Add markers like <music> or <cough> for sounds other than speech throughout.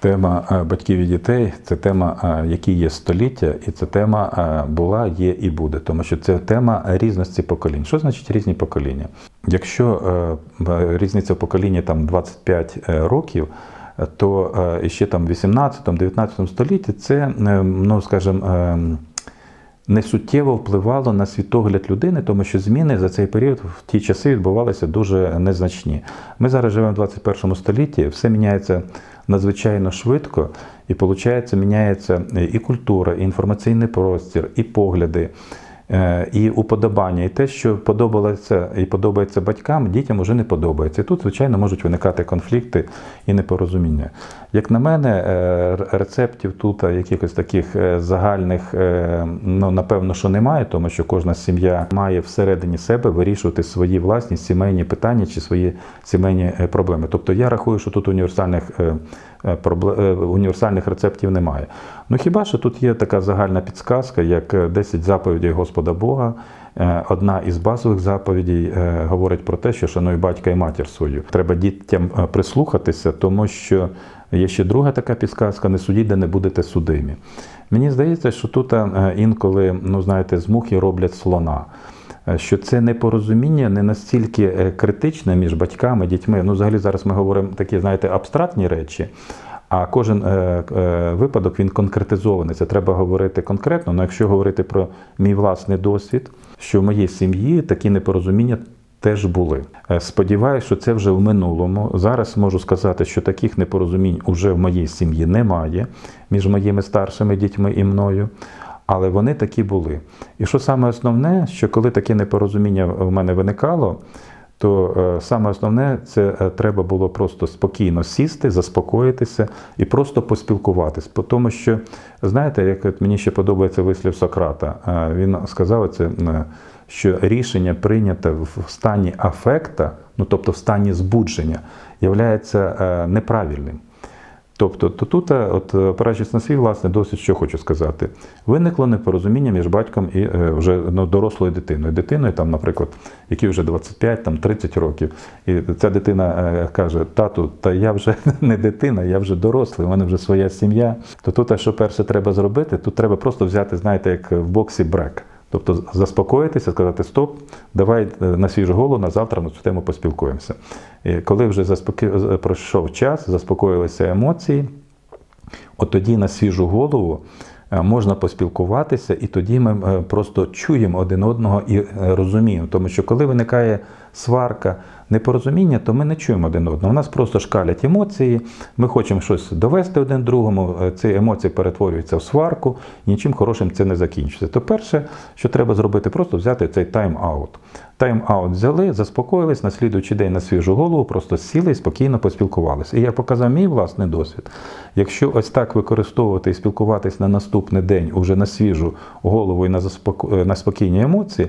Тема е, батьків і дітей це тема, е, які є століття, і це тема е, була, є і буде, тому що це тема різності поколінь. Що значить різні покоління? Якщо різниця в поколінні там 25 років, то ще там в 18-19 столітті це, ну скажімо, е, не суттєво впливало на світогляд людини, тому що зміни за цей період в ті часи відбувалися дуже незначні. Ми зараз живемо в 21 столітті, все міняється надзвичайно швидко, і виходить, міняється і культура, і інформаційний простір, і погляди. Е, І уподобання, і те, що подобалося і подобається батькам, дітям уже не подобається. І тут, звичайно, можуть виникати конфлікти і непорозуміння. Як на мене, е, рецептів тут якихось таких е, загальних, е, ну напевно, що немає, тому що кожна сім'я має всередині себе вирішувати свої власні сімейні питання чи свої сімейні е, проблеми. Тобто я рахую, що тут універсальних е, е, е, універсальних рецептів немає. Ну хіба що тут є така загальна підсказка, як е, 10 заповідей Господа Бога. Е, Одна із базових заповідей е, говорить про те, що шануй батька і матір свою. Треба дітям е, прислухатися, тому що є ще друга така підсказка: не судіть, де не будете судимі. Мені здається, що тут е, інколи, ну знаєте, з мухи роблять слона. Е, Що це непорозуміння не настільки е, критичне між батьками, дітьми. Ну, взагалі зараз ми говоримо такі, знаєте, абстрактні речі. А кожен е, е, випадок він конкретизований. Це треба говорити конкретно. Але якщо говорити про мій власний досвід, що в моїй сім'ї такі непорозуміння теж були. Е, Сподіваюсь, що це вже в минулому. Зараз можу сказати, що таких непорозумінь уже в моїй сім'ї немає між моїми старшими дітьми і мною. Але вони такі були. І що саме основне, що коли таке непорозуміння в мене виникало, то е, саме основне це е, треба було просто спокійно сісти, заспокоїтися і просто поспілкуватись. По Тому що, знаєте, як от мені ще подобається вислів Сократа, е, він сказав це, що рішення прийняте в стані афекта, ну тобто в стані збудження, являється неправильним. Тобто, то тут, е, от е, опираючись на свій власний досвід, що хочу сказати, виникло непорозуміння між батьком і е, вже ну, дорослою дитиною. Дитиною, там, наприклад, якій вже 25, там 30 років, і ця дитина каже: тату, та я вже <laughs> не дитина, я вже дорослий, у мене вже своя сім'я. То тут, що перше треба зробити, тут треба просто взяти, знаєте, як в боксі брек. Тобто заспокоїтися, сказати стоп, давай е, на свіжу голову, на завтра на цю тему поспілкуємося. І коли вже заспоки... пройшов час, заспокоїлися емоції, от тоді на свіжу голову е, можна поспілкуватися, і тоді ми е, просто чуємо один одного і е, розуміємо. Тому що коли виникає сварка, непорозуміння, то ми не чуємо один одного. У нас просто шкалять емоції, ми хочемо щось довести один другому, е, ці емоції перетворюються в сварку, і нічим хорошим це не закінчується. То перше, що треба зробити, просто взяти цей тайм-аут. Тайм-аут взяли, заспокоїлись, на слідуючий день на свіжу голову, просто сіли і спокійно поспілкувалися. І як показав мій власний досвід, якщо ось так використовувати і спілкуватись на наступний день уже на свіжу голову і на, на спокійні емоції,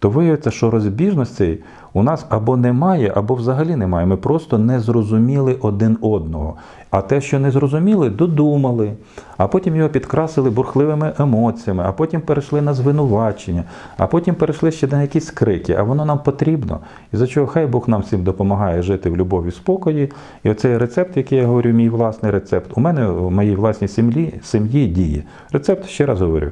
то виявиться, що розбіжностей у нас або немає, або взагалі немає. Ми просто не зрозуміли один одного. А те, що не зрозуміли, додумали, а потім його підкрасили бурхливими емоціями, а потім перейшли на звинувачення, а потім перейшли ще на якісь крики. А воно нам потрібно. І за чого хай Бог нам всім допомагає жити в любові спокої. І оцей рецепт, який я говорю, мій власний рецепт, у мене в моїй власній сім'ї, сім'ї діє. Рецепт, ще раз говорю,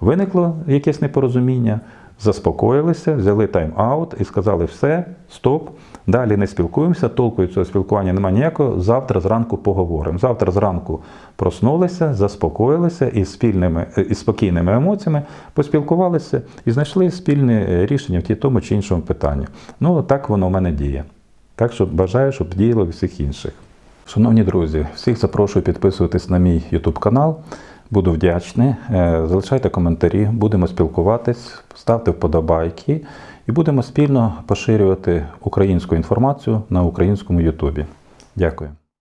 виникло якесь непорозуміння. Заспокоїлися, взяли тайм-аут і сказали все, стоп, далі не спілкуємося, толку від цього спілкування немає ніякого. Завтра зранку поговоримо. Завтра зранку проснулися, заспокоїлися і спільними і спокійними емоціями поспілкувалися і знайшли спільне рішення в ті тому чи іншому питанні. Ну так воно в мене діє. Так що бажаю, щоб діяло всіх інших. Шановні друзі, всіх запрошую підписуватись на мій YouTube канал. Буду вдячний. Е, Залишайте коментарі, будемо спілкуватись, ставте вподобайки і будемо спільно поширювати українську інформацію на українському Ютубі. Дякую.